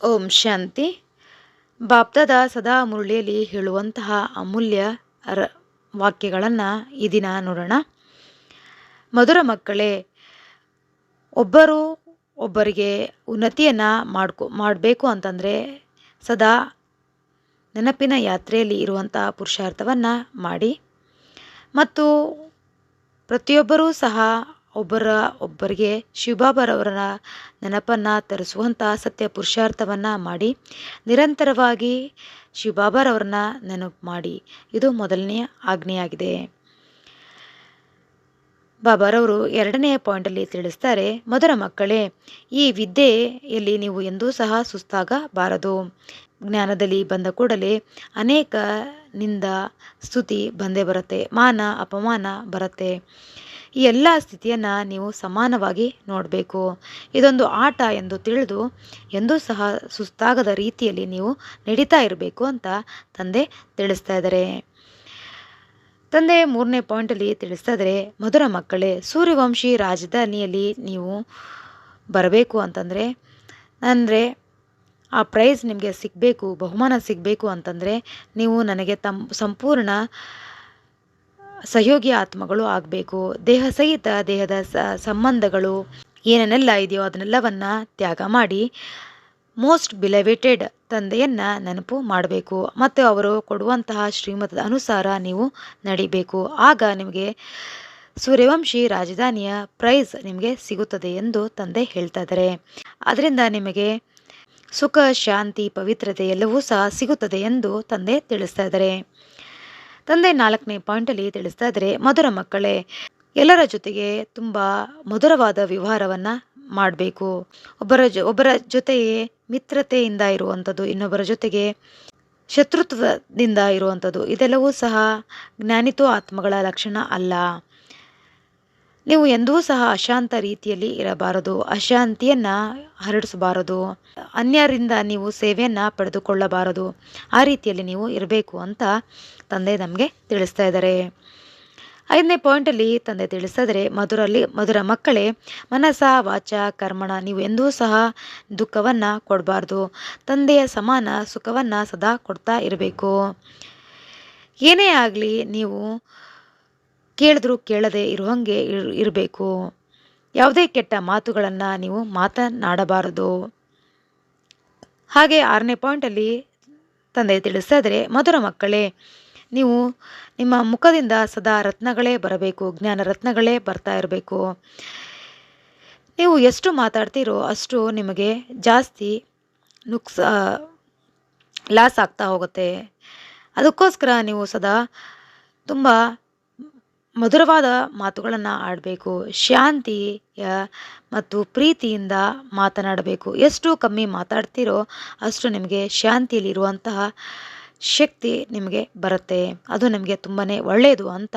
ಓಂ ಶಾಂತಿ. ಬಾಪ್ದಾದ ಸದಾ ಮುರುಳಿಯಲ್ಲಿ ಹೇಳುವಂತಹ ಅಮೂಲ್ಯ ರ ವಾಕ್ಯಗಳನ್ನು ಈ ದಿನ ನೋಡೋಣ. ಮಧುರ ಮಕ್ಕಳೇ, ಒಬ್ಬರು ಒಬ್ಬರಿಗೆ ಉನ್ನತಿಯನ್ನು ಮಾಡ್ಕೊ, ಮಾಡಬೇಕು ಅಂತಂದರೆ ಸದಾ ನೆನಪಿನ ಯಾತ್ರೆಯಲ್ಲಿ ಇರುವಂಥ ಪುರುಷಾರ್ಥವನ್ನು ಮಾಡಿ. ಮತ್ತು ಪ್ರತಿಯೊಬ್ಬರೂ ಸಹ ಒಬ್ಬರ ಒಬ್ಬರಿಗೆ ಶಿವಬಾಬರವರ ನೆನಪನ್ನು ತರಿಸುವಂಥ ಸತ್ಯ ಪುರುಷಾರ್ಥವನ್ನು ಮಾಡಿ, ನಿರಂತರವಾಗಿ ಶಿವಬಾಬರವ್ರನ್ನ ನೆನಪು ಮಾಡಿ. ಇದು ಮೊದಲನೆಯ ಆಜ್ಞೆಯಾಗಿದೆ. ಬಾಬಾರವರು ಎರಡನೆಯ ಪಾಯಿಂಟಲ್ಲಿ ತಿಳಿಸ್ತಾರೆ ಮೊದಲ ಮಕ್ಕಳೇ, ಈ ವಿದ್ಯೆಯಲ್ಲಿ ನೀವು ಎಂದೂ ಸಹ ಸುಸ್ತಾಗಬಾರದು. ಜ್ಞಾನದಲ್ಲಿ ಬಂದ ಕೂಡಲೇ ಅನೇಕ ನಿಂದ ಸ್ತುತಿ ಬಂದೇ ಬರುತ್ತೆ, ಮಾನ ಅಪಮಾನ ಬರುತ್ತೆ. ಈ ಎಲ್ಲ ಸ್ಥಿತಿಯನ್ನು ನೀವು ಸಮಾನವಾಗಿ ನೋಡಬೇಕು. ಇದೊಂದು ಆಟ ಎಂದು ತಿಳಿದು ಎಂದೂ ಸಹ ಸುಸ್ತಾಗದ ರೀತಿಯಲ್ಲಿ ನೀವು ನಡೀತಾ ಇರಬೇಕು ಅಂತ ತಂದೆ ತಿಳಿಸ್ತಾ ಇದ್ದಾರೆ. ತಂದೆ ಮೂರನೇ ಪಾಯಿಂಟಲ್ಲಿ ತಿಳಿಸ್ತಾ ಇದ್ದಾರೆ, ಮಧುರ ಮಕ್ಕಳೇ, ಸೂರ್ಯವಂಶಿ ರಾಜಧಾನಿಯಲ್ಲಿ ನೀವು ಬರಬೇಕು ಅಂತಂದರೆ, ಅಂದರೆ ಆ ಪ್ರೈಸ್ ನಿಮಗೆ ಸಿಗಬೇಕು, ಬಹುಮಾನ ಸಿಗಬೇಕು ಅಂತಂದರೆ, ನೀವು ನನಗೆ ತಮ್ಮ ಸಂಪೂರ್ಣ ಸಹಯೋಗಿ ಆತ್ಮಗಳು ಆಗಬೇಕು. ದೇಹ ಸಹಿತ ದೇಹದ ಸಂಬಂಧಗಳು ಏನೇನೆಲ್ಲ ಇದೆಯೋ ಅದನ್ನೆಲ್ಲವನ್ನು ತ್ಯಾಗ ಮಾಡಿ ಮೋಸ್ಟ್ ಬಿಲೆವೇಟೆಡ್ ತಂದೆಯನ್ನು ನೆನಪು ಮಾಡಬೇಕು. ಮತ್ತು ಅವರು ಕೊಡುವಂತಹ ಶ್ರೀಮತದ ಅನುಸಾರ ನೀವು ನಡಿಬೇಕು. ಆಗ ನಿಮಗೆ ಸೂರ್ಯವಂಶಿ ರಾಜಧಾನಿಯ ಪ್ರೈಸ್ ನಿಮಗೆ ಸಿಗುತ್ತದೆ ಎಂದು ತಂದೆ ಹೇಳ್ತಾ ಇದ್ದಾರೆ. ಅದರಿಂದ ನಿಮಗೆ ಸುಖ, ಶಾಂತಿ, ಪವಿತ್ರತೆ ಎಲ್ಲವೂ ಸಹ ಸಿಗುತ್ತದೆ ಎಂದು ತಂದೆ ತಿಳಿಸ್ತಾ ಇದ್ದಾರೆ. ತಂದೆ ನಾಲ್ಕನೇ ಪಾಯಿಂಟಲ್ಲಿ ತಿಳಿಸ್ತಾ ಇದ್ದಾರೆ ಮಧುರ ಮಕ್ಕಳೇ, ಎಲ್ಲರ ಜೊತೆಗೆ ತುಂಬ ಮಧುರವಾದ ವ್ಯವಹಾರವನ್ನು ಮಾಡಬೇಕು. ಒಬ್ಬರ ಜೊ, ಒಬ್ಬರ ಜೊತೆಯೇ ಮಿತ್ರತೆಯಿಂದ ಇರುವಂಥದ್ದು ಇನ್ನೊಬ್ಬರ ಜೊತೆಗೆ ಶತ್ರುತ್ವದಿಂದ ಇರುವಂಥದ್ದು ಇದೆಲ್ಲವೂ ಸಹ ಜ್ಞಾನಿತೋ ಆತ್ಮಗಳ ಲಕ್ಷಣ ಅಲ್ಲ. ನೀವು ಎಂದೂ ಸಹ ಅಶಾಂತ ರೀತಿಯಲ್ಲಿ ಇರಬಾರದು. ಅಶಾಂತಿಯನ್ನು ಹರಡಿಸಬಾರದು. ಅನ್ಯರಿಂದ ನೀವು ಸೇವೆಯನ್ನು ಪಡೆದುಕೊಳ್ಳಬಾರದು. ಆ ರೀತಿಯಲ್ಲಿ ನೀವು ಇರಬೇಕು ಅಂತ ತಂದೆ ನಮಗೆ ತಿಳಿಸ್ತಾ ಇದ್ದಾರೆ. ಐದನೇ ಪಾಯಿಂಟಲ್ಲಿ ತಂದೆ ತಿಳಿಸಿದ್ರೆ, ಮಧುರಲ್ಲಿ, ಮಧುರ ಮಕ್ಕಳೇ ಮನಸ ವಾಚ, ಕರ್ಮಣ, ನೀವು ಎಂದೂ ಸಹ ದುಃಖವನ್ನು ಕೊಡಬಾರ್ದು. ತಂದೆಯ ಸಮಾನ ಸುಖವನ್ನು ಸದಾ ಕೊಡ್ತಾ ಇರಬೇಕು. ಏನೇ ಆಗಲಿ ನೀವು ಕೇಳಿದ್ರು ಕೇಳದೆ ಇರುವಂಗೆ ಇರಬೇಕು. ಯಾವುದೇ ಕೆಟ್ಟ ಮಾತುಗಳನ್ನು ನೀವು ಮಾತನಾಡಬಾರದು. ಹಾಗೆ ಆರನೇ ಪಾಯಿಂಟಲ್ಲಿ ತಂದೆ ತಿಳಿಸಿದ್ರೆ, ಮಧುರ ಮಕ್ಕಳೇ ನೀವು ನಿಮ್ಮ ಮುಖದಿಂದ ಸದಾ ರತ್ನಗಳೇ ಬರಬೇಕು, ಜ್ಞಾನ ರತ್ನಗಳೇ ಬರ್ತಾ ಇರಬೇಕು. ನೀವು ಎಷ್ಟು ಮಾತಾಡ್ತೀರೋ ಅಷ್ಟು ನಿಮಗೆ ಜಾಸ್ತಿ ನುಕ್ಸ ಲಾಸ್ ಆಗ್ತಾ ಹೋಗುತ್ತೆ. ಅದಕ್ಕೋಸ್ಕರ ನೀವು ಸದಾ ತುಂಬ ಮಧುರವಾದ ಮಾತುಗಳನ್ನು ಆಡಬೇಕು ಶಾಂತಿಯ ಮತ್ತು ಪ್ರೀತಿಯಿಂದ ಮಾತನಾಡಬೇಕು. ಎಷ್ಟು ಕಮ್ಮಿ ಮಾತಾಡ್ತೀರೋ ಅಷ್ಟು ನಿಮಗೆ ಶಾಂತಿಯಲ್ಲಿರುವಂತಹ ಶಕ್ತಿ ನಿಮಗೆ ಬರುತ್ತೆ. ಅದು ನಿಮಗೆ ತುಂಬಾ ಒಳ್ಳೆಯದು ಅಂತ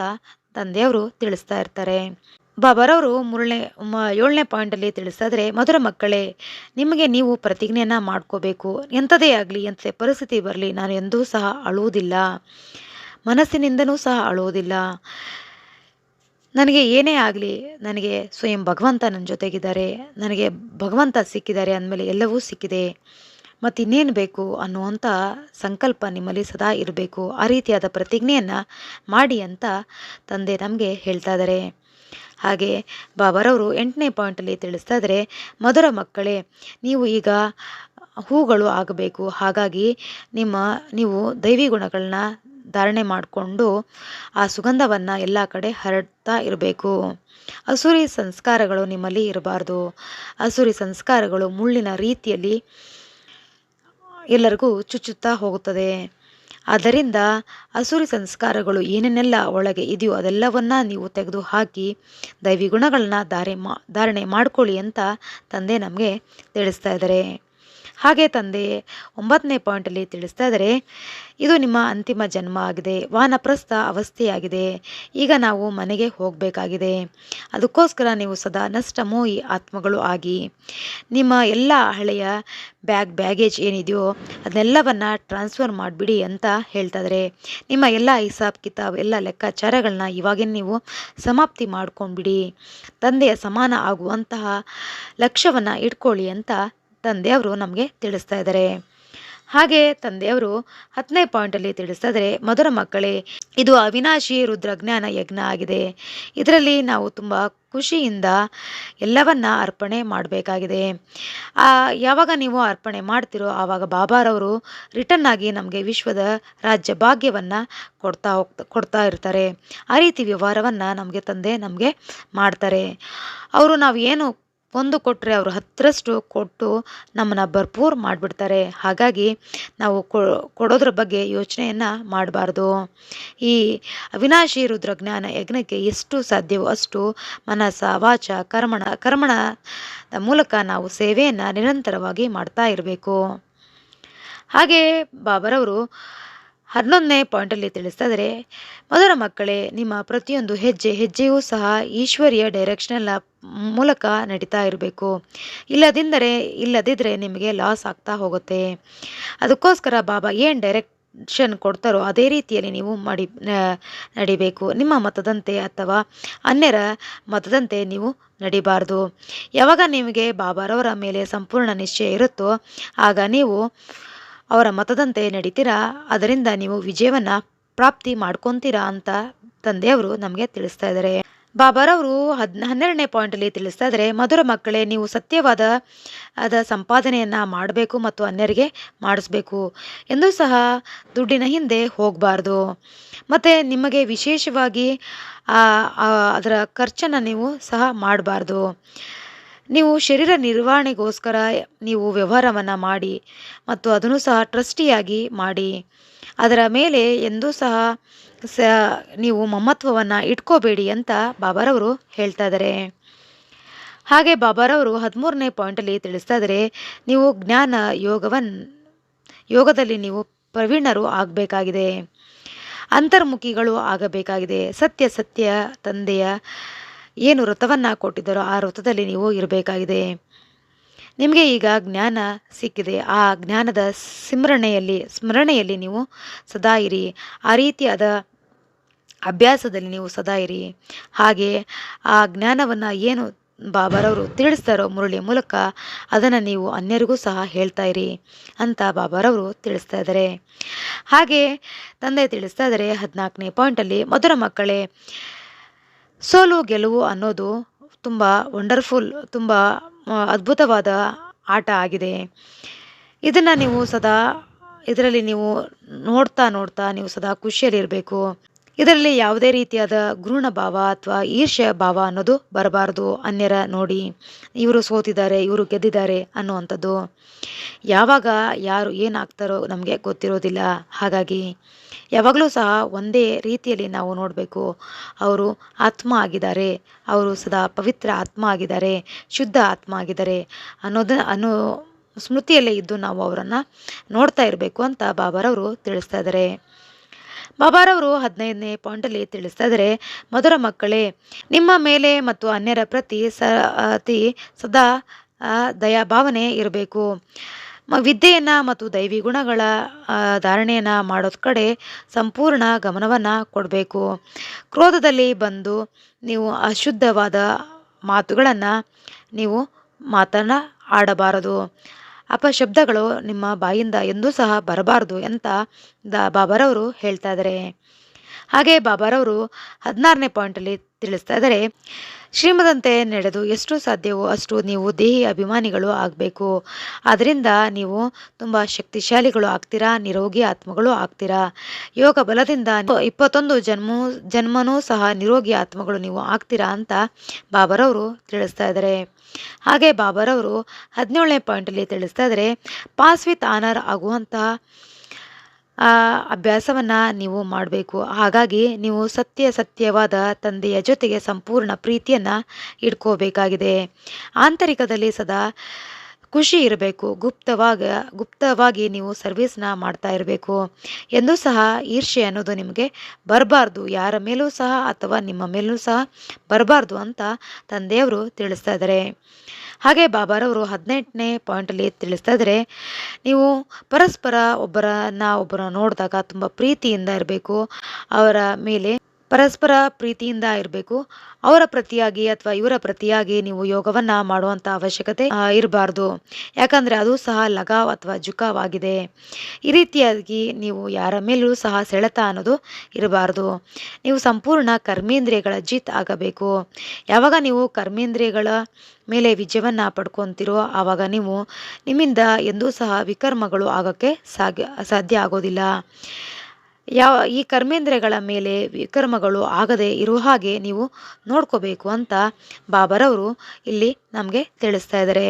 ತಂದೆಯವರು ತಿಳಿಸ್ತಾ ಇರ್ತಾರೆ. ಬಾಬಾರವರು ಮೂರನೇ ಏಳನೇ ಪಾಯಿಂಟಲ್ಲಿ ತಿಳಿಸಿದ್ರೆ, ಮಧುರ ಮಕ್ಕಳೇ, ನಿಮಗೆ ನೀವು ಪ್ರತಿಜ್ಞೆಯನ್ನು ಮಾಡ್ಕೋಬೇಕು. ಎಂಥದೇ ಆಗಲಿ, ಎಂಥದೇ ಪರಿಸ್ಥಿತಿ ಬರಲಿ, ನಾನು ಎಂದೂ ಸಹ ಅಳುವುದಿಲ್ಲ. ಮನಸ್ಸಿನಿಂದನೂ ಸಹ ಅಳುವುದಿಲ್ಲ. ನನಗೆ ಏನೇ ಆಗಲಿ, ನನಗೆ ಸ್ವಯಂ ಭಗವಂತ ನನ್ನ ಜೊತೆಗಿದ್ದಾರೆ. ನನಗೆ ಭಗವಂತ ಸಿಕ್ಕಿದ್ದಾರೆ ಅಂದಮೇಲೆ ಎಲ್ಲವೂ ಸಿಕ್ಕಿದೆ. ಮತ್ತು ಇನ್ನೇನು ಬೇಕು ಅನ್ನುವಂಥ ಸಂಕಲ್ಪ ನಿಮ್ಮಲ್ಲಿ ಸದಾ ಇರಬೇಕು. ಆ ರೀತಿಯಾದ ಪ್ರತಿಜ್ಞೆಯನ್ನು ಮಾಡಿ ಅಂತ ತಂದೆ ನಮಗೆ ಹೇಳ್ತಾ ಇದ್ದಾರೆ ಹಾಗೆ ಬಾಬಾರವರು ಎಂಟನೇ ಪಾಯಿಂಟಲ್ಲಿ ತಿಳಿಸ್ತಾ ಇದ್ದಾರೆ ಮಧುರ ಮಕ್ಕಳೇ, ನೀವು ಈಗ ಹೂಗಳು ಆಗಬೇಕು. ಹಾಗಾಗಿ ನಿಮ್ಮ, ನೀವು ದೈವಿ ಗುಣಗಳನ್ನ ಧಾರಣೆ ಮಾಡಿಕೊಂಡು ಆ ಸುಗಂಧವನ್ನು ಎಲ್ಲ ಕಡೆ ಹರಡ್ತಾ ಇರಬೇಕು. ಅಸುರಿ ಸಂಸ್ಕಾರಗಳು ನಿಮ್ಮಲ್ಲಿ ಇರಬಾರ್ದು. ಅಸುರಿ ಸಂಸ್ಕಾರಗಳು ಮುಳ್ಳಿನ ರೀತಿಯಲ್ಲಿ ಎಲ್ಲರಿಗೂ ಚುಚ್ಚುತ್ತಾ ಹೋಗುತ್ತದೆ. ಆದ್ದರಿಂದ ಅಸುರಿ ಸಂಸ್ಕಾರಗಳು ಏನೇನೆಲ್ಲ ಒಳಗೆ ಇದೆಯೋ ಅದೆಲ್ಲವನ್ನ ನೀವು ತೆಗೆದು ಹಾಕಿ ದೈವಿ ಗುಣಗಳನ್ನ ಧಾರೆ ಮಾ, ಧಾರಣೆ ಮಾಡಿಕೊಳ್ಳಿ ಅಂತ ತಂದೆ ನಮಗೆ ತಿಳಿಸ್ತಾ ಇದ್ದಾರೆ. ಹಾಗೆ ತಂದೆ ಒಂಬತ್ತನೇ ಪಾಯಿಂಟಲ್ಲಿ ತಿಳಿಸ್ತಾ ಇದ್ದಾರೆ. ಇದು ನಿಮ್ಮ ಅಂತಿಮ ಜನ್ಮ ಆಗಿದೆ. ವಾನಪ್ರಸ್ಥ ಅವಸ್ಥೆಯಾಗಿದೆ. ಈಗ ನಾವು ಮನೆಗೆ ಹೋಗಬೇಕಾಗಿದೆ. ಅದಕ್ಕೋಸ್ಕರ ನೀವು ಸದಾ ನಷ್ಟಮೋಹಿ ಆತ್ಮಗಳು ಆಗಿ ನಿಮ್ಮ ಎಲ್ಲ ಹಳೆಯ ಬ್ಯಾಗ್, ಬ್ಯಾಗೇಜ್ ಏನಿದೆಯೋ ಅದನ್ನೆಲ್ಲವನ್ನು ಟ್ರಾನ್ಸ್ಫರ್ ಮಾಡಿಬಿಡಿ ಅಂತ ಹೇಳ್ತಾ ಇದ್ದಾರೆ. ನಿಮ್ಮ ಎಲ್ಲ ಹಿಸಾಬ್ ಕಿತಾಬ್, ಎಲ್ಲ ಲೆಕ್ಕಾಚಾರಗಳನ್ನ ಇವಾಗಿನ ನೀವು ಸಮಾಪ್ತಿ ಮಾಡ್ಕೊಂಡ್ಬಿಡಿ. ತಂದೆಯ ಸಮಾನ ಆಗುವಂತಹ ಲಕ್ಷ್ಯವನ್ನು ಇಟ್ಕೊಳ್ಳಿ ಅಂತ ತಂದೆಯವರು ನಮಗೆ ತಿಳಿಸ್ತಾ ಇದ್ದಾರೆ. ಹಾಗೆ ತಂದೆಯವರು ಹತ್ತನೇ ಪಾಯಿಂಟಲ್ಲಿ ತಿಳಿಸ್ತಾ ಇದ್ದಾರೆ, ಮಧುರ ಮಕ್ಕಳೇ, ಇದು ಅವಿನಾಶಿ ರುದ್ರಜ್ಞಾನ ಯಜ್ಞ ಆಗಿದೆ. ಇದರಲ್ಲಿ ನಾವು ತುಂಬ ಖುಷಿಯಿಂದ ಎಲ್ಲವನ್ನ ಅರ್ಪಣೆ ಮಾಡಬೇಕಾಗಿದೆ. ಯಾವಾಗ ನೀವು ಅರ್ಪಣೆ ಮಾಡ್ತಿರೋ ಆವಾಗ ಬಾಬಾರವರು ರಿಟರ್ನ್ ಆಗಿ ನಮಗೆ ವಿಶ್ವದ ರಾಜ್ಯ ಭಾಗ್ಯವನ್ನು ಕೊಡ್ತಾ ಹೋಗ್ತಾ, ಕೊಡ್ತಾ ಇರ್ತಾರೆ. ಆ ರೀತಿ ವ್ಯವಹಾರವನ್ನು ನಮಗೆ ತಂದೆ ನಮಗೆ ಮಾಡ್ತಾರೆ. ಅವರು ನಾವು ಏನು ಒಂದು ಕೊಟ್ಟರೆ ಅವರು ಹತ್ತರಷ್ಟು ಕೊಟ್ಟು ನಮ್ಮನ್ನು ಭರ್ಪೂರ್ ಮಾಡಿಬಿಡ್ತಾರೆ. ಹಾಗಾಗಿ ನಾವು ಕೊಡೋದ್ರ ಬಗ್ಗೆ ಯೋಚನೆಯನ್ನು ಮಾಡಬಾರ್ದು. ಈ ಅವಿನಾಶಿ ರುದ್ರಜ್ಞಾನ ಯಜ್ಞಕ್ಕೆ ಎಷ್ಟು ಸಾಧ್ಯವೋ ಅಷ್ಟು ಮನಸ, ವಾಚ, ಕರ್ಮಣ, ಕರ್ಮಣದ ಮೂಲಕ ನಾವು ಸೇವೆಯನ್ನು ನಿರಂತರವಾಗಿ ಮಾಡ್ತಾ ಇರಬೇಕು. ಹಾಗೆ ಬಾಬರವರು ಹನ್ನೊಂದನೇ ಪಾಯಿಂಟಲ್ಲಿ ತಿಳಿಸ್ತಾ ಮೊದಲ ಮಕ್ಕಳೇ, ನಿಮ್ಮ ಪ್ರತಿಯೊಂದು ಹೆಜ್ಜೆ ಹೆಜ್ಜೆಯೂ ಸಹ ಈಶ್ವರಿಯ ಡೈರೆಕ್ಷನಲ್ಲ ಮೂಲಕ ನಡೀತಾ ಇರಬೇಕು. ಇಲ್ಲದಿದ್ದರೆ ಇಲ್ಲದಿದ್ದರೆ ನಿಮಗೆ ಲಾಸ್ ಆಗ್ತಾ ಹೋಗುತ್ತೆ. ಅದಕ್ಕೋಸ್ಕರ ಬಾಬಾ ಏನು ಡೈರೆಕ್ಷನ್ ಕೊಡ್ತಾರೋ ಅದೇ ರೀತಿಯಲ್ಲಿ ನೀವು ಮಾಡಿ ನಡಿಬೇಕು. ನಿಮ್ಮ ಮತದಂತೆ ಅಥವಾ ಅನ್ಯರ ಮತದಂತೆ ನೀವು ನಡಿಬಾರ್ದು. ಯಾವಾಗ ನಿಮಗೆ ಬಾಬಾರವರ ಮೇಲೆ ಸಂಪೂರ್ಣ ನಿಶ್ಚಯ ಇರುತ್ತೋ, ಆಗ ನೀವು ಅವರ ಮತದಂತೆ ನಡೀತೀರಾ? ಅದರಿಂದ ನೀವು ವಿಜಯವನ್ನು ಪ್ರಾಪ್ತಿ ಮಾಡ್ಕೊತೀರಾ ಅಂತ ತಂದೆಯವರು ನಮಗೆ ತಿಳಿಸ್ತಾ ಇದ್ದಾರೆ. ಬಾಬಾರವರು ಹದ್, ಹನ್ನೆರಡನೇ ಪಾಯಿಂಟಲ್ಲಿ ತಿಳಿಸ್ತಾ ಇದ್ದಾರೆ, ಮಧುರ ಮಕ್ಕಳೇ, ನೀವು ಸತ್ಯವಾದ ಅದ ಸಂಪಾದನೆಯನ್ನು ಮಾಡಬೇಕು ಮತ್ತು ಅನ್ಯರಿಗೆ ಮಾಡಿಸ್ಬೇಕು ಎಂದೂ ಸಹ ದುಡ್ಡಿನ ಹಿಂದೆ ಹೋಗಬಾರ್ದು. ಮತ್ತು ನಿಮಗೆ ವಿಶೇಷವಾಗಿ ಅದರ ಖರ್ಚನ್ನು ನೀವು ಸಹ ಮಾಡಬಾರ್ದು. ನೀವು ಶರೀರ ನಿರ್ವಹಣೆಗೋಸ್ಕರ ನೀವು ವ್ಯವಹಾರವನ್ನು ಮಾಡಿ ಮತ್ತು ಅದನ್ನು ಸಹ ಟ್ರಸ್ಟಿಯಾಗಿ ಮಾಡಿ. ಅದರ ಮೇಲೆ ಎಂದೂ ಸಹ ಸ ನೀವು ಮಮತ್ವವನ್ನು ಇಟ್ಕೋಬೇಡಿ ಅಂತ ಬಾಬಾರವರು ಹೇಳ್ತಾ ಇದ್ದಾರೆ ಹಾಗೆ ಬಾಬಾರವರು ಹದಿಮೂರನೇ ಪಾಯಿಂಟಲ್ಲಿ ತಿಳಿಸ್ತಾ ಇದ್ದಾರೆ ನೀವು ಜ್ಞಾನ ಯೋಗವನ್ನು ಯೋಗದಲ್ಲಿ ನೀವು ಪ್ರವೀಣರು ಆಗಬೇಕಾಗಿದೆ. ಅಂತರ್ಮುಖಿಗಳು ಆಗಬೇಕಾಗಿದೆ. ಸತ್ಯ ಸತ್ಯ ತಂದೆಯ ಏನು ವ್ರತವನ್ನು ಕೊಟ್ಟಿದ್ದರೋ ಆ ವ್ರತದಲ್ಲಿ ನೀವು ಇರಬೇಕಾಗಿದೆ. ನಿಮಗೆ ಈಗ ಜ್ಞಾನ ಸಿಕ್ಕಿದೆ. ಆ ಜ್ಞಾನದ ಸ್ಮರಣೆಯಲ್ಲಿ ಸ್ಮರಣೆಯಲ್ಲಿ ನೀವು ಸದಾ ಇರಿ. ಆ ರೀತಿಯಾದ ಅಭ್ಯಾಸದಲ್ಲಿ ನೀವು ಸದಾ ಇರಿ. ಹಾಗೆ ಆ ಜ್ಞಾನವನ್ನು ಏನು ಬಾಬಾರವರು ತಿಳಿಸ್ತಾರೋ ಮುರಳಿಯ ಮೂಲಕ ಅದನ್ನು ನೀವು ಅನ್ಯರಿಗೂ ಸಹ ಹೇಳ್ತಾ ಇರಿ ಅಂತ ಬಾಬಾರವರು ತಿಳಿಸ್ತಾ ಇದ್ದಾರೆ. ಹಾಗೆ ತಂದೆ ತಿಳಿಸ್ತಾ ಇದ್ದಾರೆ ಹದಿನಾಲ್ಕನೇ ಪಾಯಿಂಟಲ್ಲಿ, ಮಧುರ ಮಕ್ಕಳೇ ಸೋಲು ಗೆಲುವು ಅನ್ನೋದು ತುಂಬ ವಂಡರ್ಫುಲ್ ತುಂಬ ಅದ್ಭುತವಾದ ಆಟ ಆಗಿದೆ. ಇದನ್ನು ನೀವು ಸದಾ, ಇದರಲ್ಲಿ ನೀವು ನೋಡ್ತಾ ನೋಡ್ತಾ ನೀವು ಸದಾ ಖುಷಿಯಲ್ಲಿರಬೇಕು. ಇದರಲ್ಲಿ ಯಾವುದೇ ರೀತಿಯಾದ ಗುರುಣ ಭಾವ ಅಥವಾ ಈರ್ಷ್ಯ ಭಾವ ಅನ್ನೋದು ಬರಬಾರ್ದು ಅನ್ಯರ ನೋಡಿ. ಇವರು ಸೋತಿದ್ದಾರೆ, ಇವರು ಗೆದ್ದಿದ್ದಾರೆ ಅನ್ನುವಂಥದ್ದು. ಯಾವಾಗ ಯಾರು ಏನಾಗ್ತಾರೋ ನಮಗೆ ಗೊತ್ತಿರೋದಿಲ್ಲ. ಹಾಗಾಗಿ ಯಾವಾಗಲೂ ಸಹ ಒಂದೇ ರೀತಿಯಲ್ಲಿ ನಾವು ನೋಡಬೇಕು. ಅವರು ಆತ್ಮ ಆಗಿದ್ದಾರೆ. ಅವರು ಸದಾ ಪವಿತ್ರ ಆತ್ಮ ಆಗಿದ್ದಾರೆ. ಶುದ್ಧ ಆತ್ಮ ಆಗಿದ್ದಾರೆ. ಅನ್ನೋದು, ಅನ್ನೋ ಸ್ಮೃತಿಯಲ್ಲೇ ಇದ್ದು ನಾವು ಅವರನ್ನು ನೋಡ್ತಾ ಇರಬೇಕು ಅಂತ ಬಾಬಾರವರು ತಿಳಿಸ್ತಾ ಇದ್ದಾರೆ. ಬಾಬಾರವರು ಹದಿನೈದನೇ ಪಾಯಿಂಟಲ್ಲಿ ತಿಳಿಸ್ತಾ ಇದ್ದಾರೆ, ಮಧುರ ಮಕ್ಕಳೇ, ನಿಮ್ಮ ಮೇಲೆ ಮತ್ತು ಅನ್ಯರ ಪ್ರತಿ ಸ, ಅತಿ ಸದಾ ದಯಾಭಾವನೆ ಇರಬೇಕು. ಮ, ವಿದ್ಯೆಯನ್ನು ಮತ್ತು ದೈವಿ ಗುಣಗಳ ಧಾರಣೆಯನ್ನು ಮಾಡೋದ್ ಕಡೆ ಸಂಪೂರ್ಣ ಗಮನವನ್ನು ಕೊಡಬೇಕು. ಕ್ರೋಧದಲ್ಲಿ ಬಂದು ನೀವು ಅಶುದ್ಧವಾದ ಮಾತುಗಳನ್ನು ನೀವು ಮಾತನ್ನು ಆಡಬಾರದು. ಅಪಶಬ್ದಗಳು ನಿಮ್ಮ ಬಾಯಿಂದ ಎಂದೂ ಸಹ ಬರಬಾರದು ಅಂತ ದ, ಬಾಬಾರವರು ಹೇಳ್ತಾ ಇದ್ದಾರೆ ಹಾಗೆ ಬಾಬಾರವರು ಹದಿನಾರನೇ ಪಾಯಿಂಟಲ್ಲಿ ತಿಳಿಸ್ತಾ ಇದ್ದಾರೆ. ಶ್ರೀಮದಂತೆ ನಡೆದು ಎಷ್ಟು ಸಾಧ್ಯವೋ ಅಷ್ಟು ನೀವು ದೇಹಿ ಅಭಿಮಾನಿಗಳು ಆಗಬೇಕು. ಅದರಿಂದ ನೀವು ತುಂಬ ಶಕ್ತಿಶಾಲಿಗಳು ಆಗ್ತೀರಾ, ನಿರೋಗಿ ಆತ್ಮಗಳು ಆಗ್ತೀರಾ. ಯೋಗ ಬಲದಿಂದ ಇಪ್ಪತ್ತೊಂದು ಜನ್ಮ, ಜನ್ಮನೂ ಸಹ ನಿರೋಗಿ ಆತ್ಮಗಳು ನೀವು ಆಗ್ತೀರಾ ಅಂತ ಬಾಬರವರು ತಿಳಿಸ್ತಾ ಇದ್ದಾರೆ. ಹಾಗೆ ಬಾಬರವರು ಹದಿನೇಳನೇ ಪಾಯಿಂಟಲ್ಲಿ ತಿಳಿಸ್ತಾ ಇದ್ದಾರೆ ಪಾಸ್ ವಿತ್ ಆನರ್ ಆಗುವಂತಹ ಅಭ್ಯಾಸವನ್ನು ನೀವು ಮಾಡಬೇಕು. ಹಾಗಾಗಿ ನೀವು ಸತ್ಯ ಸತ್ಯವಾದ ತಂದೆಯ ಜೊತೆಗೆ ಸಂಪೂರ್ಣ ಪ್ರೀತಿಯನ್ನು ಇಟ್ಕೋಬೇಕಾಗಿದೆ. ಆಂತರಿಕದಲ್ಲಿ ಸದಾ ಖುಷಿ ಇರಬೇಕು. ಗುಪ್ತವಾಗ, ಗುಪ್ತವಾಗಿ ನೀವು ಸರ್ವಿಸ್ನ ಮಾಡ್ತಾ ಇರಬೇಕು. ಎಂದೂ ಸಹ ಈರ್ಷೆ ಅನ್ನೋದು ನಿಮಗೆ ಬರಬಾರ್ದು. ಯಾರ ಮೇಲೂ ಸಹ ಅಥವಾ ನಿಮ್ಮ ಮೇಲೂ ಸಹ ಬರಬಾರ್ದು ಅಂತ ತಂದೆಯವರು ತಿಳಿಸ್ತಾ ಇದ್ದಾರೆ. ಹಾಗೆ ಬಾಬಾರವರು ಹದಿನೆಂಟನೇ ಪಾಯಿಂಟಲ್ಲಿ ತಿಳಿಸ್ತಾ ಇದ್ದಾರೆ ನೀವು ಪರಸ್ಪರ ಒಬ್ಬರನ್ನ ಒಬ್ಬರ ನೋಡಿದಾಗ ತುಂಬ ಪ್ರೀತಿಯಿಂದ ಇರಬೇಕು, ಅವರ ಮೇಲೆ ಪರಸ್ಪರ ಪ್ರೀತಿಯಿಂದ ಇರಬೇಕು. ಅವರ ಪ್ರತಿಯಾಗಿ ಅಥವಾ ಇವರ ಪ್ರತಿಯಾಗಿ ನೀವು ಯೋಗವನ್ನು ಮಾಡುವಂಥ ಅವಶ್ಯಕತೆ ಇರಬಾರ್ದು. ಯಾಕಂದರೆ ಅದು ಸಹ ಲಗಾವ್ ಅಥವಾ ಜುಕಾವಾಗಿದೆ. ಈ ರೀತಿಯಾಗಿ ನೀವು ಯಾರ ಮೇಲೂ ಸಹ ಸೆಳೆತ ಅನ್ನೋದು ಇರಬಾರ್ದು. ನೀವು ಸಂಪೂರ್ಣ ಕರ್ಮೇಂದ್ರಿಯಗಳ ಜಿತ್ ಆಗಬೇಕು. ಯಾವಾಗ ನೀವು ಕರ್ಮೇಂದ್ರಿಯಗಳ ಮೇಲೆ ವಿಜಯವನ್ನು ಪಡ್ಕೊತಿರೋ ಆವಾಗ ನೀವು ನಿಮ್ಮಿಂದ ಎಂದೂ ಸಹ ವಿಕರ್ಮಗಳು ಆಗೋಕ್ಕೆ ಸಾಧ್ಯ ಆಗೋದಿಲ್ಲ. ಯಾವ ಈ ಕರ್ಮೇಂದ್ರಗಳ ಮೇಲೆ ವಿಕರ್ಮಗಳು ಆಗದೆ ಇರುವ ಹಾಗೆ ನೀವು ನೋಡ್ಕೋಬೇಕು ಅಂತ ಬಾಬರವರು ಇಲ್ಲಿ ನಮಗೆ ತಿಳಿಸ್ತಾ ಇದ್ದಾರೆ.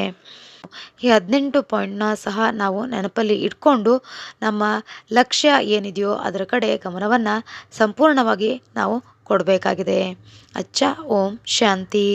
ಈ ಹದಿನೆಂಟು ಪಾಯಿಂಟ್ನ ಸಹ ನಾವು ನೆನಪಲ್ಲಿ ಇಟ್ಕೊಂಡು ನಮ್ಮ ಲಕ್ಷ್ಯ ಏನಿದೆಯೋ ಅದರ ಕಡೆ ಗಮನವನ್ನು ಸಂಪೂರ್ಣವಾಗಿ ನಾವು ಕೊಡಬೇಕಾಗಿದೆ. ಅಚ್ಚ, ಓಂ, ಶಾಂತಿ.